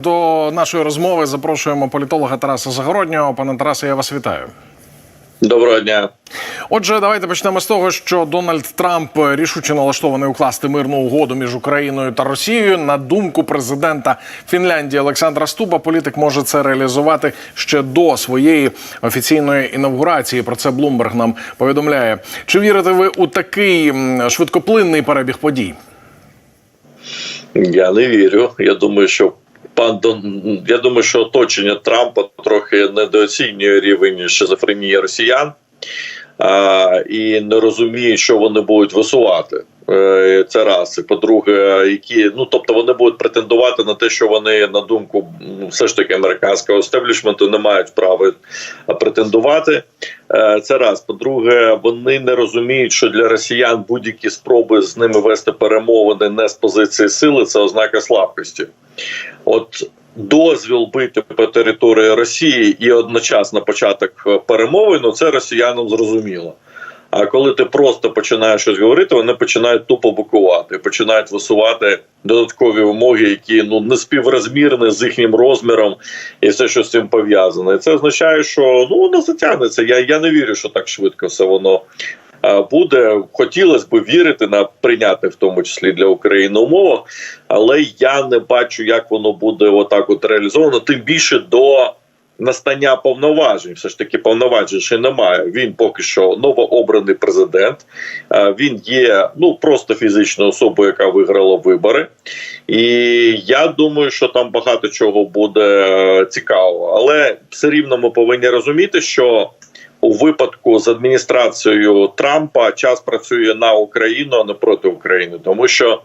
До нашої розмови запрошуємо політолога Тараса Загороднього. Пане Тарасе, я вас вітаю. Доброго дня. Отже, давайте почнемо з того, що Дональд Трамп рішуче налаштований укласти мирну угоду між Україною та Росією. На думку президента Фінляндії Олександра Стуба, політик може це реалізувати ще до своєї офіційної інавгурації. Про це Блумберг нам повідомляє. Чи вірите ви у такий швидкоплинний перебіг подій? Я не вірю. Я думаю, що пан Дон я думаю, що оточення Трампа трохи недооцінює рівень шизофренії росіян а, і не розуміє, що вони будуть висувати. Е, Це раз. І по-друге, які ну тобто вони будуть претендувати на те, що вони на думку все ж таки американського естеблішменту не мають права претендувати. Е, Це раз. По-друге, вони не розуміють, що для росіян будь-які спроби з ними вести перемовини не з позиції сили це ознака слабкості. От дозвіл бити по території Росії і одночасно початок е, перемовин, ну це росіянам зрозуміло. А коли ти просто починаєш щось говорити, вони починають тупо бокувати, починають висувати додаткові вимоги, які ну не співрозмірні з їхнім розміром, і все, що з цим пов'язане. І це означає, що ну воно затягнеться. Я, я не вірю, що так швидко все воно буде. Хотілося б вірити на прийняти в тому числі для України умовах, але я не бачу, як воно буде отак от реалізовано. Тим більше до настання повноважень. Все ж таки повноважень ще немає. Він поки що новообраний президент. Е, Він є ну просто фізичною особою, яка виграла вибори. І я думаю, що там багато чого буде е, цікавого. Але все рівно ми повинні розуміти, що у випадку з адміністрацією Трампа час працює на Україну, а не проти України, тому що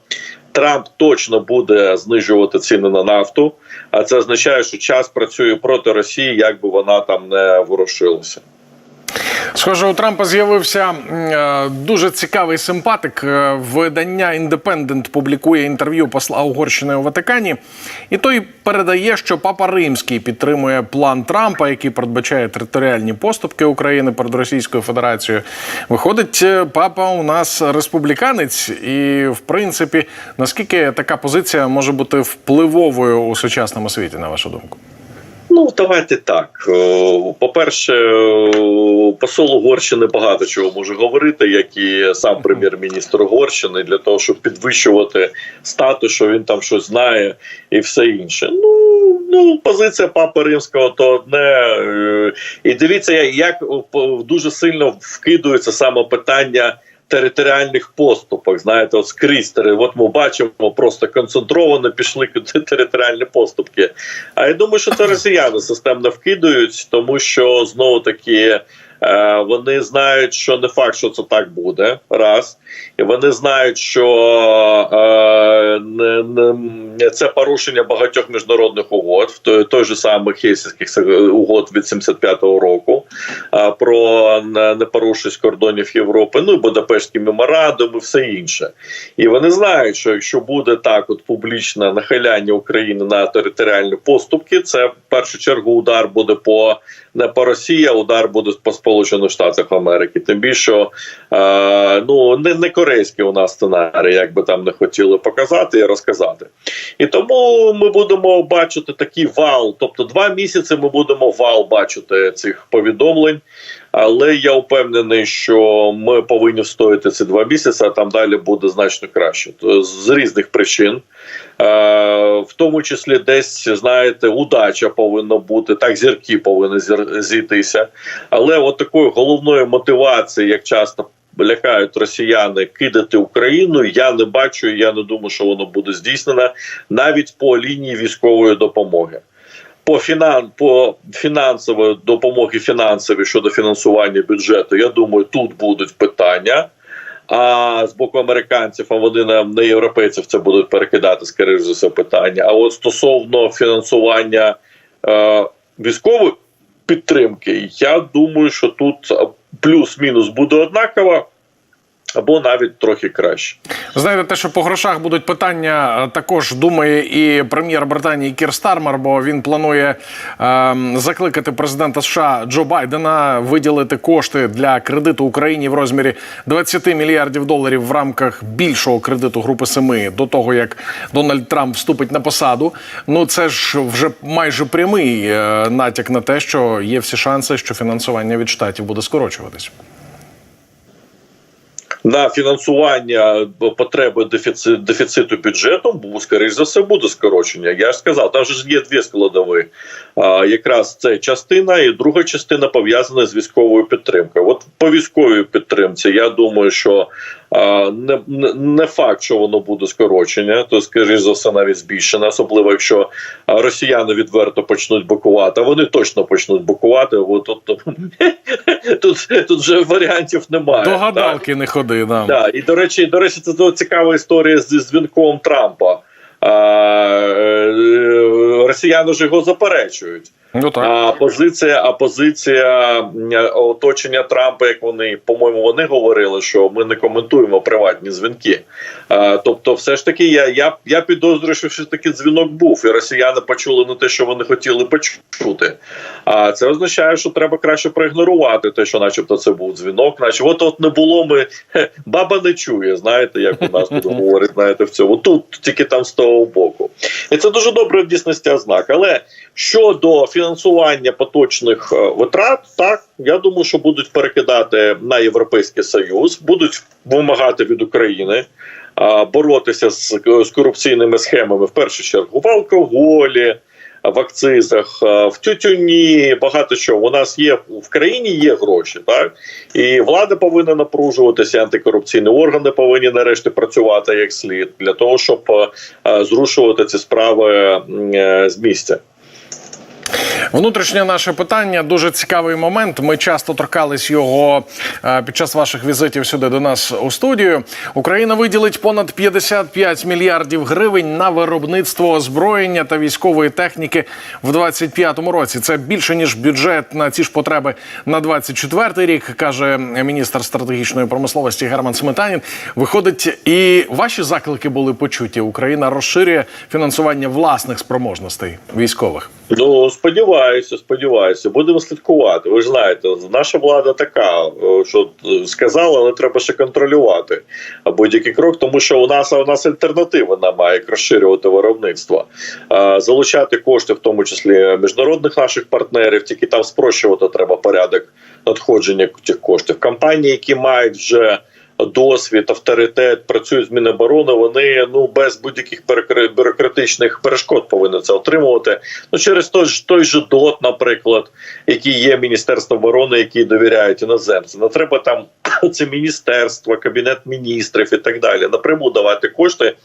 Трамп точно буде знижувати ціни на нафту, а це означає, що час працює проти Росії, як би вона там не ворушилася. Схоже, у Трампа з'явився е, дуже цікавий симпатик. Е, Видання Індепендент публікує інтерв'ю посла Угорщини у Ватикані, і той передає, що Папа Римський підтримує план Трампа, який передбачає територіальні поступки України перед Російською Федерацією. Виходить, е, папа у нас республіканець, і в принципі, наскільки така позиція може бути впливовою у сучасному світі, на вашу думку? Ну, давайте так. По-перше, посол Угорщини багато чого може говорити, як і сам прем'єр-міністр Угорщини, для того, щоб підвищувати статус, що він там щось знає і все інше. Ну, ну позиція папи римського то одне. е, І дивіться, як дуже сильно вкидується саме питання. Територіальних поступок, знаєте, от скрізь От ми бачимо, просто концентровано пішли територіальні поступки. А я думаю, що це росіяни системно вкидують, тому що знову таки е, вони знають, що не факт, що це так буде. Раз, і вони знають, що е, не, не, це порушення багатьох міжнародних угод, в той, же самих хельсінських угод від 75-го року про непорушність кордонів Європи, ну і меморандум і все інше. І вони знають, що якщо буде так, от публічне нахиляння України на територіальні поступки, це в першу чергу удар буде по не по Росії, а удар буде по Сполучених Штатах Америки. Тим більше ну не, не корейський у нас сценарій, як би там не хотіли показати і розказати. І тому ми будемо бачити такий вал. Тобто, два місяці ми будемо вал бачити цих повідомлень. Але я впевнений, що ми повинні встояти ці два місяці, а там далі буде значно краще. З різних причин, е, в тому числі, десь знаєте, удача повинна бути, так зірки повинні зійтися. Але от такої головної мотивації, як часто лякають росіяни кидати Україну, я не бачу. Я не думаю, що воно буде здійснено навіть по лінії військової допомоги по фінан по фінансової допомоги фінансові щодо фінансування бюджету. Я думаю, тут будуть питання. А з боку американців, а вони на, на європейців це будуть перекидати скоріш за все питання. А от стосовно фінансування е, військової підтримки, я думаю, що тут плюс-мінус буде однаково. Або навіть трохи краще. Знаєте, те, що по грошах будуть питання, е, також думає і прем'єр Британії Кір Стармер, бо він планує е, закликати президента США Джо Байдена виділити кошти для кредиту Україні в розмірі 20 мільярдів доларів в рамках більшого кредиту групи Семи до того, як Дональд Трамп вступить на посаду. Ну це ж вже майже прямий е, натяк на те, що є всі шанси, що фінансування від штатів буде скорочуватись. На фінансування потреби дефіцит, дефіциту бюджету, скоріш за все, буде скорочення. Я ж сказав, там ж є дві складові. А, якраз це частина, і друга частина пов'язана з військовою підтримкою. От по військовій підтримці, я думаю, що не, не, факт, що воно буде скорочення, то скоріш за все навіть збільшене, особливо якщо росіяни відверто почнуть блокувати. а Вони точно почнуть блокувати. Бо тут, тут, тут вже варіантів немає. До так? не ходи. Да. Да, і до речі, до речі, це цікава історія з дзвінком Трампа. А, е, росіяни ж його заперечують. Ну так. А позиція, а позиція оточення Трампа, як вони, по-моєму, вони говорили, що ми не коментуємо приватні дзвінки. А, тобто, все ж таки, я, я, я підозрюю, що все таки дзвінок був, і росіяни почули не те, що вони хотіли почути. А це означає, що треба краще проігнорувати те, що, начебто, це був дзвінок. Наче от от не було ми баба не чує. Знаєте, як у нас тут говорить, знаєте, в цьому тут тільки там з того боку. І це дуже добре в дійсності ознак. Але щодо фінансування поточних е, витрат, так я думаю, що будуть перекидати на європейський союз, будуть вимагати від України боротися з, з корупційними схемами в першу чергу в алкоголі. В акцизах, в тютюні, багато чого. У нас є в країні є гроші, так і влада повинна напружуватися, антикорупційні органи повинні нарешті працювати як слід для того, щоб зрушувати ці справи е, з місця. Внутрішнє наше питання дуже цікавий момент. Ми часто торкались його е, під час ваших візитів сюди до нас у студію. Україна виділить понад 55 мільярдів гривень на виробництво озброєння та військової техніки в 2025 році. Це більше ніж бюджет на ці ж потреби на 24 рік, каже міністр стратегічної промисловості Герман Сметанін. Виходить, і ваші заклики були почуті. Україна розширює фінансування власних спроможностей військових. Ну сподіваюся, сподіваюся, будемо слідкувати. Ви ж знаєте, наша влада така, е, що сказала, але треба ще контролювати будь-який крок, тому що у нас у нас альтернатива немає як розширювати виробництво, залучати кошти, в тому числі міжнародних наших партнерів. Тільки там спрощувати треба порядок надходження цих коштів. Компанії, які мають вже досвід, авторитет, працюють з Міноборони, вони ну без будь-яких бюрократичних перешкод повинні це отримувати. Ну через той ж той же ДОТ, наприклад, який є Міністерство оборони, які довіряють іноземцям. Не треба там це міністерство, кабінет міністрів і так далі. Напряму давати кошти,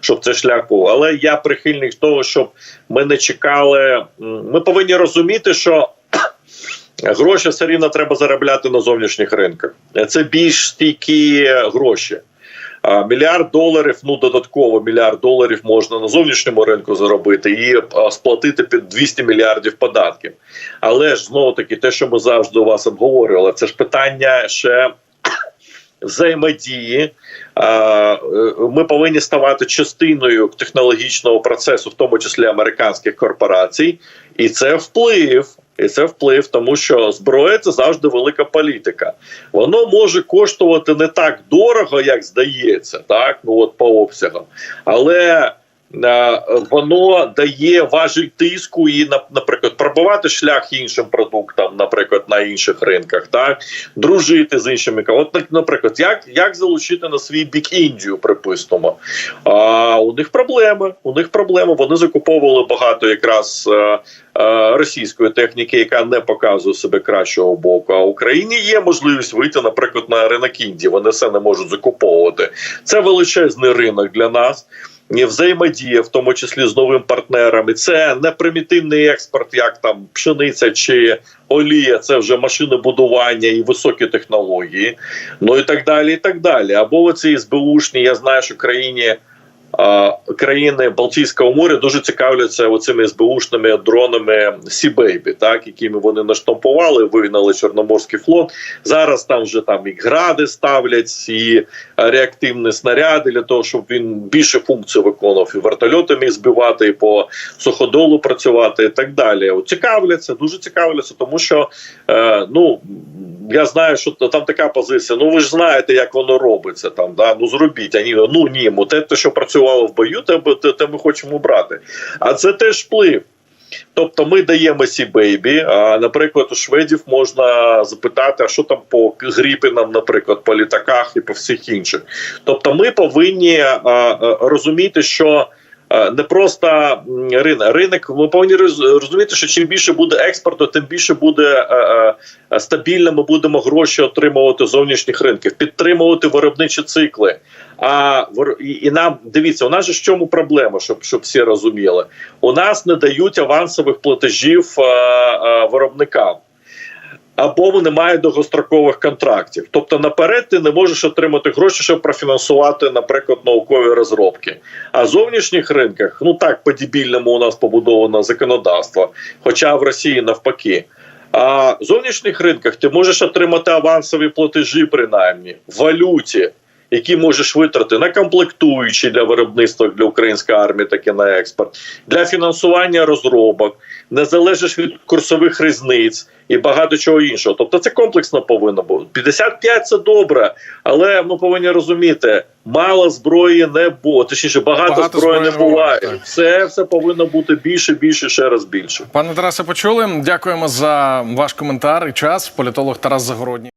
щоб це шлях був. Але я прихильник того, щоб ми не чекали. Ми повинні розуміти, що. Гроші все рівно треба заробляти на зовнішніх ринках. Це більш стійкі гроші. Мільярд доларів, ну додатково мільярд доларів можна на зовнішньому ринку заробити і сплатити під 200 мільярдів податків. Але ж знову таки, те, що ми завжди у вас обговорювали, це ж питання ще взаємодії. Е, Ми повинні ставати частиною технологічного процесу, в тому числі американських корпорацій, і це вплив. І це вплив, тому що зброя це завжди велика політика. Воно може коштувати не так дорого, як здається, так ну от по обсягам, але воно дає важіль тиску і на- наприклад пробувати шлях іншим продуктам, наприклад, на інших ринках, так дружити з іншими От, наприклад, як, як залучити на свій бік Індію, припустимо. А у них проблеми. У них проблеми. Вони закуповували багато якраз е, е, російської техніки, яка не показує себе кращого боку. А Україні є можливість вийти, наприклад, на ринок Індії. Вони все не можуть закуповувати. Це величезний ринок для нас. Взаємодія, в тому числі з новим партнером. І це не примітивний експорт, як там пшениця чи олія, це вже машинобудування і високі технології. Ну і так далі. і так далі. Або оці СБУшні, я знаю, що країні країни Балтійського моря дуже цікавляться оцими СБУшними дронами Сі-Бейбі, так якими вони наштампували, вигнали Чорноморський флот. Зараз там вже там і гради ставлять, і е, реактивні снаряди для того, щоб він більше функцій виконував і вертольоти міг збивати, і по суходолу працювати, і так далі. Цікавляться, дуже цікавляться, тому що е, ну. Я знаю, що там така позиція. Ну ви ж знаєте, як воно робиться там. Да? Ну зробіть. А ні, ну ні, те, те, що працювало в бою, те, те, те ми хочемо брати. А це теж вплив. Тобто ми даємо сі бейбі. А наприклад, у шведів можна запитати, а що там по гріпінам, наприклад, по літаках і по всіх інших. Тобто, ми повинні а, а, розуміти, що. Е, Не просто ринок. Ринок ми повинні розуміти, що чим більше буде експорту, тим більше буде е, е, стабільно. Ми будемо гроші отримувати зовнішніх ринків, підтримувати виробничі цикли. А і, нам дивіться, у нас же в чому проблема, щоб щоб всі розуміли. У нас не дають авансових платежів виробникам. Або немає довгострокових контрактів. Тобто наперед ти не можеш отримати гроші, щоб профінансувати, наприклад, наукові розробки. А в зовнішніх ринках, ну так, по дібільному у нас побудовано законодавство, хоча в Росії навпаки. А в зовнішніх ринках ти можеш отримати авансові платежі, принаймні, в валюті, які можеш витрати на комплектуючі для виробництва для української армії, так і на експорт, для фінансування розробок, не залежиш від курсових різниць і багато чого іншого. Тобто це комплексно повинно бути. 55 – це добре, але ми повинні розуміти, мало зброї не було. Точніше, багато, Багато зброї не буває. так. Все, все повинно бути більше, більше, ще раз більше. Пане Тарасе, почули. Дякуємо за ваш коментар і час. Політолог Тарас Загородній.